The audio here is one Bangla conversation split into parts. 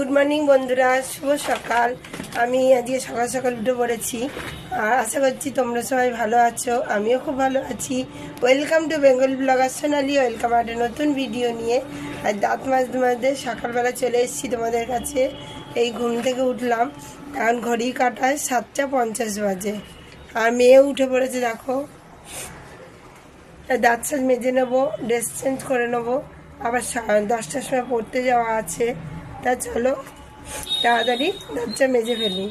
গুড মর্নিং বন্ধুরা। শুভ সকাল। আমি আজকে সকাল সকাল উঠে পড়েছি। আর আশা করছি তোমরা সবাই ভালো আছো। আমিও খুব ভালো আছি। Welcome to Bengal blogger Sonali welcome একটা নতুন ভিডিও নিয়ে। আর দাঁত মাজতে মাজতে সকালবেলা চলে এসেছি তোমাদের কাছে। এই ঘুম থেকে উঠলাম। এখন ঘড়ি কাটায় সাতটা পঞ্চাশ বাজে। আর মেয়ে উঠে পড়েছে, দেখো। দাঁত সাজ মেজে নেব ড্রেস চেঞ্জ করে নেব। আবার দশটার সময় পড়তে যাওয়া আছে। তা চলো, তাড়াতাড়ি দরজা মেজে ফেলি।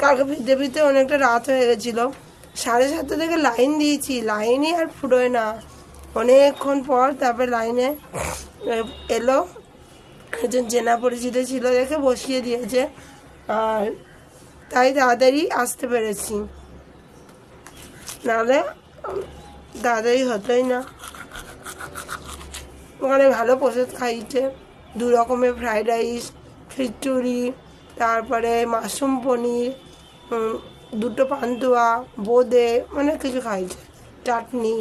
কালকে ফিরতে ফিরতে অনেকটা রাত হয়ে গেছিল। সাড়ে সাতটা থেকে লাইন দিয়েছি, লাইনই আর ফুটোয় না। অনেকক্ষণ পর তারপরে লাইনে এলো। একজন চেনা পরিচিত ছিল, দেখে বসিয়ে দিয়েছে। আর তাই তাড়াতাড়ি আসতে পেরেছি। নাহলে তাড়াতাড়ি হতোই না। ওখানে ভালো প্রসাদ খাইছে। দু রকমের ফ্রাইড রাইস, খিচুড়ি, তারপরে মাশরুম পনির দুটো পান্তুয়া, বোঁদে, অনেক কিছু খাইছে। চাটনি,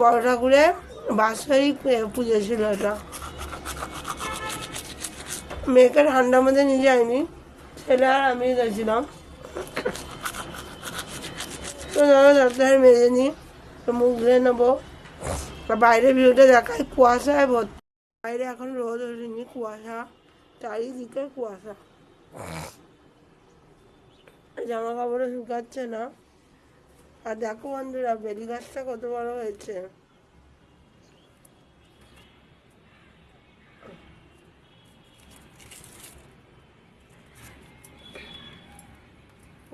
বড় ঠাকুরের বাসারই পুজো ছিল এটা। মেয়েকে ঠান্ডার মধ্যে নিয়ে যায়নি। ছেলে আর আমি গেছিলাম। তো ধরো সপ্তাহে মেজে নিই মুখ ধুয়ে নেব। আর বাইরের ভিউটা দেখায় কুয়াশায় ভর্তি। বাইরে এখন রোদ ওঠেনি, কুয়াশা। চারিদিকে কুয়াশা। জামা কাপড়ও শুকাচ্ছে না। আর দেখো বন্ধুরা, বেলি গাছটা কত বড় হয়েছে।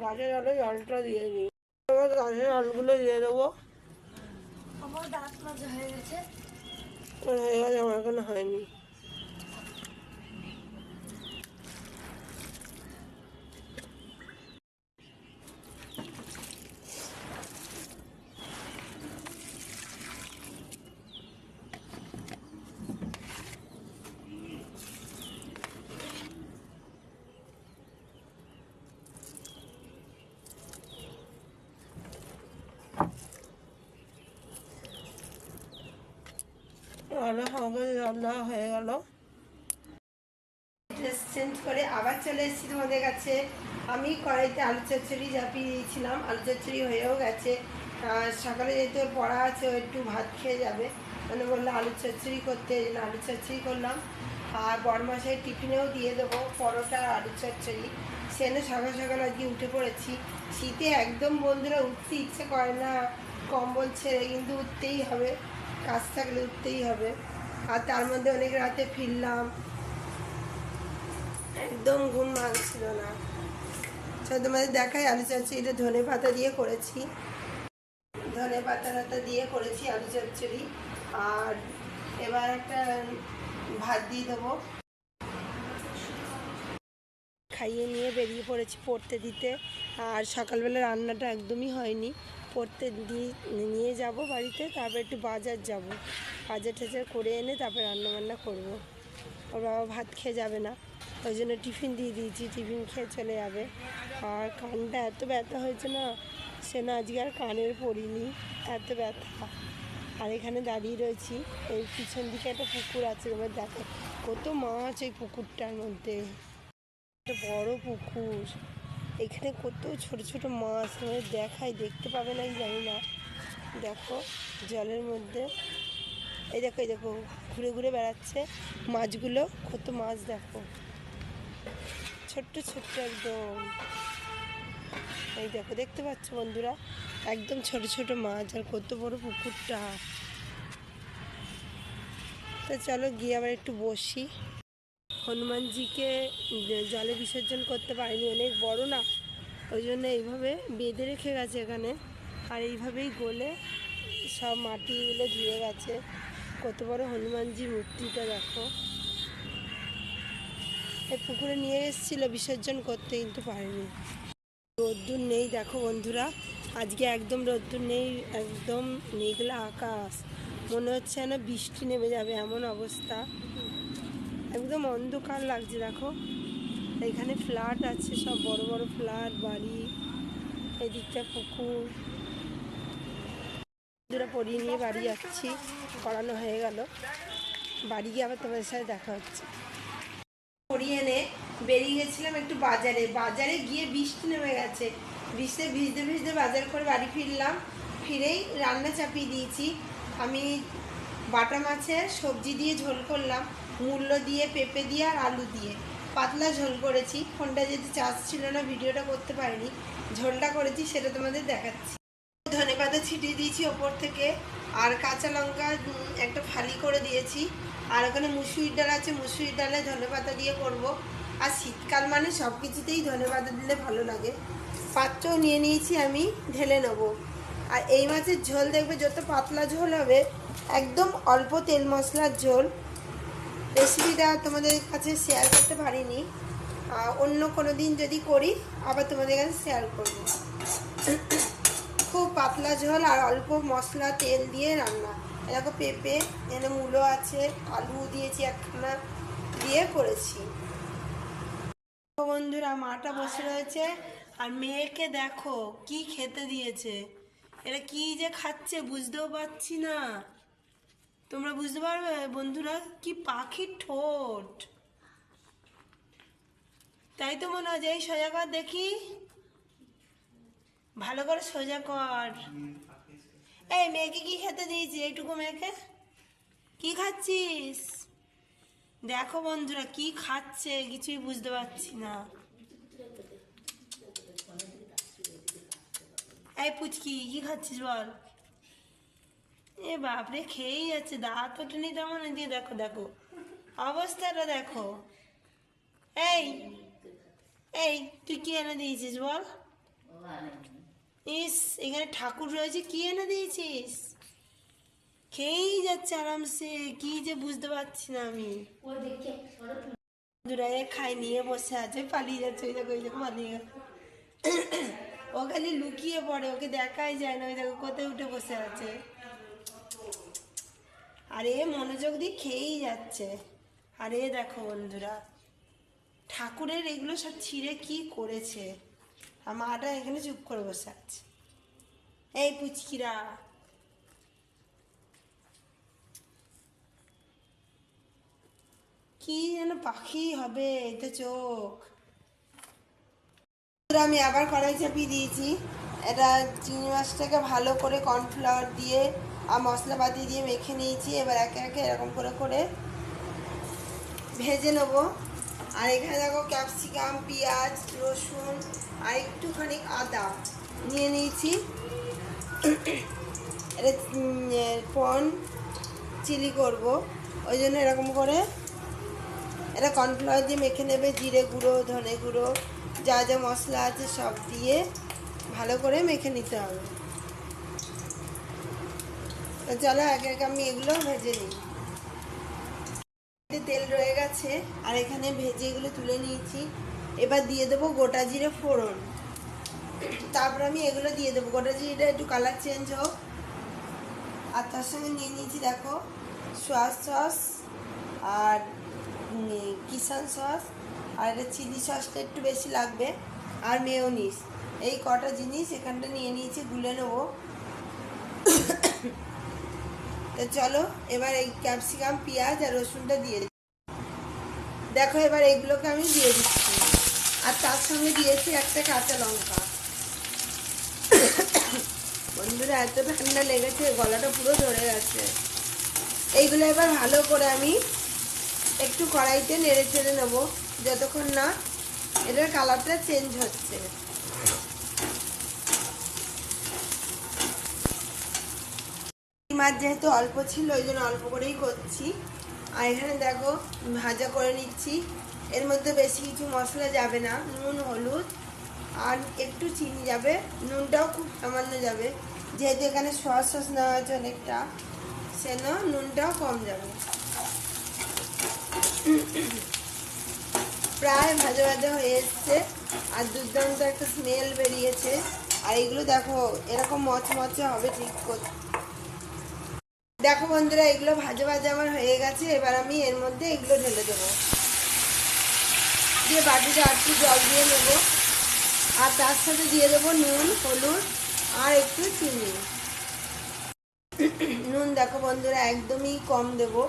গাছের জলে জলটা দিয়ে দিই। এবার গাছের জলগুলো দিয়ে দেবো। আমার দাঁত হয়ে গেছে। হয়ে গেছে আমার এখানে হয়নি। জল হয়ে গেল। ড্রেস চেঞ্জ করে আবার চলে এসেছি তোমাদের কাছে। আমি কড়াইতে আলু চচ্চড়ি ঝাঁপিয়ে দিয়েছিলাম আলু চচ্চড়ি হয়েও গেছে। সকালে যেহেতু পড়া আছে, ও একটু ভাত খেয়ে যাবে। মানে বলল আলু চচ্চড়ি করতে আলু চচ্চড়ি করলাম। আর বরমাসাই টিফিনেও দিয়ে দেবো পরোটা আর আলু চচ্চড়ি। সেনে সকাল সকাল আজকে উঠে পড়েছি। শীতে একদম বন্ধুরা উঠতে ইচ্ছে করে না, কম্বল ছেড়ে কিন্তু উঠতেই হবে। কাজ থাকলে উঠতেই হবে। আর তার মধ্যে অনেক রাতে ফিরলাম। একদম ঘুম ভাঙছিল না। তো তোমাদের দেখাই, আলু চচ্চড়িটা ধনে পাতা দিয়ে করেছি। ধনে পাতা টাতা দিয়ে করেছি আলু চচ্চড়ি। আর এবার একটা ভাত দিয়ে দেবো। খাইয়ে নিয়ে বেরিয়ে পড়েছি পড়তে দিতে। আর সকালবেলা রান্নাটা একদমই হয়নি। দিয়ে নিয়ে যাব বাড়িতে, তারপর একটু বাজার যাব। বাজার টাজার করে এনে তারপর রান্না বান্না করব। ওর বাবা ভাত খেয়ে যাবে না, ওই জন্য টিফিন দিয়ে দিয়েছি, টিফিন খেয়ে চলে যাবে। আর কানটা এত ব্যথা হয়েছে না, সে না আজকে আর কানের পড়িনি, এত ব্যথা। আর এখানে দাঁড়িয়ে রয়েছি, এই পিছন দিকে একটা পুকুর আছে এবার দেখো। কত মাছ এই পুকুরটার মধ্যে। একটা বড় পুকুর। এখানে কত ছোট ছোট মাছ মানে দেখাই দেখতে পাবে না জানি না। দেখো, জলের মধ্যে। এই দেখো এই দেখো, ঘুরে ঘুরে বেড়াচ্ছে মাছগুলো। কত মাছ, দেখো। ছোট্ট ছোট্ট একদম। এই দেখো, দেখতে পাচ্ছ বন্ধুরা? একদম ছোট ছোট মাছ আর কত বড় পুকুরটা। তো চলো, গিয়ে আবার একটু বসি। হনুমানজিকে জলে বিসর্জন করতে পারিনি, অনেক বড় না। ওই জন্য এইভাবে বেঁধে রেখে গেছে এখানে। আর এইভাবেই গলে সব মাটিগুলো ধুয়ে গেছে। কত বড় হনুমানজি মূর্তিটা, দেখো। এই পুকুরে নিয়ে এসেছিল, বিসর্জন করতে, কিন্তু পারিনি। রোদ্দুর নেই, দেখো বন্ধুরা। আজকে একদম রোদ্দুর নেই, একদম মেঘলা আকাশ। মনে হচ্ছে যেন বৃষ্টি নেমে যাবে, এমন অবস্থা। একদম অন্ধকার লাগছে, দেখো। এখানে ফ্ল্যাট আছে, সব বড় বড় ফ্ল্যাট, বাড়ি, এদিকটা পুকুর। দুটো পরিয়ে নিয়ে বাড়ি যাচ্ছি, পড়ানো হয়ে গেল। বাড়ি গিয়ে আবার তোমাদের সাথে দেখা হচ্ছে। পরিয়ে এনে বেরিয়ে গেছিলাম একটু বাজারে। বাজারে গিয়ে বৃষ্টি নেমে গেছে। বৃষ্টিতে ভিজতে ভিজতে বাজার করে বাড়ি ফিরলাম। ফিরেই রান্না চাপিয়ে দিয়েছি। আমি বাটা মাছের সবজি দিয়ে ঝোল করলাম, মূল্য দিয়ে, পেঁপে দিয়ে আর আলু দিয়ে। পাতলা ঝোল করেছি, ফোনটা যেহেতু চার্জ ছিল না, ভিডিওটা করতে পারিনি, ঝোলটা করেছি, সেটা তোমাদের দেখাচ্ছি। ধনে পাতা ছিটিয়ে দিয়েছি ওপর থেকে, আর কাঁচা লঙ্কা একটা ফালি করে দিয়েছি, আর ওখানে মুসুরির ডাল আছে, মুসুরির ডালে ধনে পাতা দিয়ে করব। আর শীতকাল মানে সব কিছুতেই ধনে পাতা দিলে ভালো লাগে। পাত্রও নিয়ে নিয়েছি আমি, ঢেলে নেব। আর এই মাছের ঝোল দেখবে যত পাতলা ঝোল হবে, একদম অল্প তেল মশলার ঝোল। রেসিপিটা তোমাদের কাছে শেয়ার করতে পারিনি। অন্য কোনো দিন যদি করি, আবার তোমাদের কাছে শেয়ার করব। খুব পাতলা ঝোল আর অল্প মশলা তেল দিয়ে রান্না। এরকম পেঁপে, এখানে মূলো আছে, আলু দিয়েছি একখানা দিয়ে করেছি। বন্ধুরা, মাটা বসে রয়েছে। আর মেয়েকে দেখো কি খেতে দিয়েছে। এটা কি যে খাচ্ছে বুঝতেও পারছি না। তোমরা বুঝতে পারবে বন্ধুরা? কি পাখির ঠোঁট। তাই তো মনে হয় এই সোজা কর দেখি। ভালো করে সোজা কর। এই মেয়েকে কি খেতে দিয়েছি? এইটুকু মেয়েকে? কি খাচ্ছিস? দেখো বন্ধুরা, কি খাচ্ছে? কিছুই বুঝতে পারছি না। এই পুচকি, কি খাচ্ছিস বল? এ বাপরে, খেয়েই যাচ্ছে, দাঁত ওঠেনি তেমন দিয়ে দেখো দেখো। অবস্থাটা দেখো। এই এই, তুই কি এনে দিয়েছিস বল? ইস, এখানে ঠাকুর রয়েছে, কি এনে দিয়েছিস? খেয়েই যাচ্ছে আরামসে, কি যে বুঝতে পারছি না আমি। এ খাই নিয়ে বসে আছে, পালিয়ে যাচ্ছে, ওই দেখো ওই দেখো, পালিয়ে ও খালি লুকিয়ে পড়ে, ওকে দেখাই যায় না, ওই দেখো কোথায় উঠে বসে আছে। আর, মনোযোগ দিয়ে খেয়েই যাচ্ছে। আর দেখো বন্ধুরা, ঠাকুরের এগুলো সব ছিঁড়ে কি করেছে? আর মাটা এখানে চুপ করে বসে আছে। এই পুচকিরা। কি যেন পাখি হবে এই তো চোখ। বন্ধুরা, আমি আবার কড়াই চাপিয়ে দিয়েছি। এটা চিংড়ি মাছটাকে ভালো করে কর্নফ্লাওয়ার দিয়ে আর মশলাপাতি দিয়ে মেখে নিয়েছি। এবার একে একে এরকম করে করে ভেজে নেব। আর এখানে দেখো ক্যাপসিকাম পেঁয়াজ রসুন আর একটুখানি আদা নিয়ে নিয়েছি। এটা পন চিলি করব। ওই জন্য এরকম করে এটা কর্নফ্লাওয়ার দিয়ে মেখে নেবে, জিরে গুঁড়ো, ধনে গুঁড়ো, যা যা মশলা আছে সব দিয়ে ভালো করে মেখে নিতে হবে। তো চলো আগে একে আমি এগুলো ভেজে নিই। তেল রয়ে গেছে, আর এখানে ভেজে এগুলো তুলে নিয়েছি। এবার দিয়ে দেবো গোটা জিরে ফোড়ন। তারপর আমি এগুলো দিয়ে দেবো। গোটা জিরেটা একটু কালার চেঞ্জ হোক। আর তার সঙ্গে নিয়ে নিয়েছি দেখো সস আর কিষান সস আর এটা চিলি সসটা একটু বেশি লাগবে আর মেয়োনিস। এই কটা জিনিস এখানটা নিয়ে নিয়েছি, গুলে নেব। তো চলো, এবার এই ক্যাপসিকাম, পেঁয়াজ আর রসুনটা দিয়ে দেখো এবার এইগুলোকে আমি দিয়ে দিচ্ছি। আর তার সঙ্গে দিয়েছি একটা কাঁচা লঙ্কা। বন্ধুরা, এত ঠান্ডা লেগেছে, গলাটা পুরো ধরে গেছে। এইগুলো এবার ভালো করে আমি একটু কড়াইতে নেড়ে চেড়ে নেব, যতক্ষণ না এটার কালারটা চেঞ্জ হচ্ছে। মাছ যেহেতু অল্প ছিল, ওই জন্য অল্প করেই করছি। আর এখানে দেখো, ভাজা করে নিচ্ছি। এর মধ্যে বেশি কিছু মশলা যাবে না, নুন, হলুদ, আর একটু চিনি যাবে। নুনটাও খুব সামান্য যাবে, যেহেতু এখানে সস সস নেওয়া হয়েছে অনেকটা সেন নুনটাও কম যাবে। প্রায় ভাজা ভাজা হয়ে এসছে, আর দুর্দান্ত একটা স্মেল বেরিয়েছে। আর এগুলো দেখো, এরকম মচমচে হবে ঠিক করতে দেখো বন্ধুরা, এগুলো ভাজা ভাজা আমার হয়ে গেছে, এবার আমি এর মধ্যে এগুলো ঢেলে দেবো। দিয়ে আর একটু জল দিয়ে নেব। আর তার সাথে দিয়ে দেবো নুন, হলুদ, আর একটু চিনি। নুন দেখো বন্ধুরা, একদমই কম দেবো।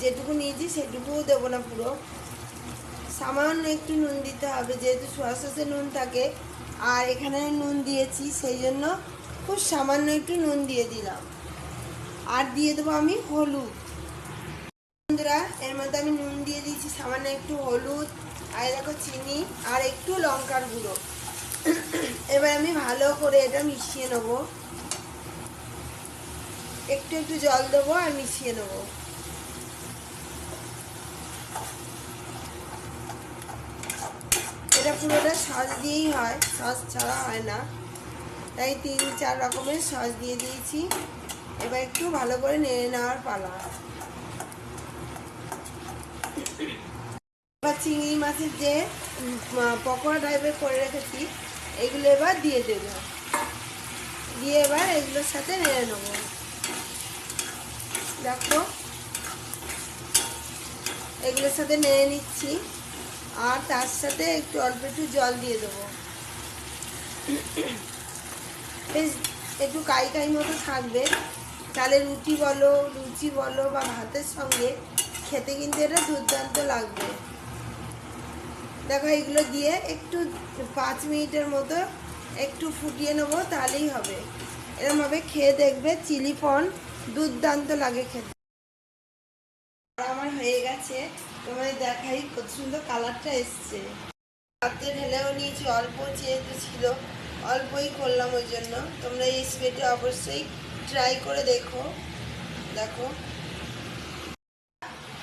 যেটুকু নিয়েছি সেটুকুও দেবো না পুরো। সামান্য একটু নুন দিতে হবে, যেহেতু সোয়া সসে নুন থাকে। আর এখানে নুন দিয়েছি, সেই জন্য খুব সামান্য একটু নুন দিয়ে দিলাম। আর দিয়ে দেবো আমি হলুদ। বন্ধুরা, এর মধ্যে আমি নুন দিয়ে দিয়েছি, সামান্য একটু হলুদ আর দেখো চিনি আর একটু লঙ্কার গুঁড়ো। এবার আমি ভালো করে এটা মিশিয়ে নেব। একটু একটু জল দেবো আর মিশিয়ে নেব। এটা পুরোটা সস দিয়েই হয়, সস ছাড়া হয় না। তাই তিন, চার রকমের সস দিয়ে দিয়েছি। এবার একটু ভালো করে নেড়ে নেওয়ার পালা। এবার চিংড়ি মাছের যে পকোড়া টাইপের করে রেখেছি, এগুলো এবার দিয়ে দেব। দিয়ে এবার এগুলোর সাথে নেড়ে নেব। দেখো। এগুলোর সাথে নেড়ে নিচ্ছি। আর তার সাথে একটু অল্প একটু জল দিয়ে দেবো। বেশ, একটু কাই কাই মতো থাকবে। তাহলে রুটি বলো, লুচি বলো বা ভাতের সঙ্গে খেতে কিন্তু এটা দুর্দান্ত লাগবে। দেখো, এগুলো দিয়ে একটু পাঁচ মিনিটের মতো একটু ফুটিয়ে নেব, তাহলেই হবে। এরমভাবে খেয়ে দেখবে চিলি পন দুর্দান্ত লাগে খেতে। আমার হয়ে গেছে। তোমায় দেখাই কত সুন্দর কালারটা এসছে। রাত্রে ঢেলেও নিয়েছি অল্প যেহেতু ছিল। অল্পই করলাম ওই জন্য। তোমরা এই স্প্রেটা অবশ্যই ট্রাই করে দেখো। দেখো।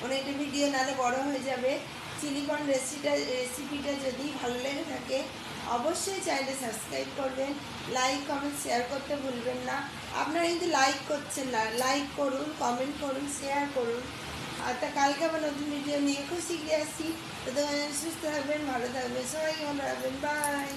অনেকটা ভিডিও নালে বড় হয়ে যাবে। চিলিকন রেসিপিটা রেসিপিটা যদি ভালো লেগে থাকে, অবশ্যই চ্যানেলটা সাবস্ক্রাইব করবেন। লাইক কমেন্ট শেয়ার করতে ভুলবেন না। আপনারা কিন্তু লাইক করছেন না। লাইক করুন কমেন্ট করুন শেয়ার করুন। আর কালকে আবার নতুন ভিডিও নিয়ে খুশি শিখে আসছি তো সুস্থ থাকবেন, ভালো থাকবেন। সবাই ভালো থাকবেন বাই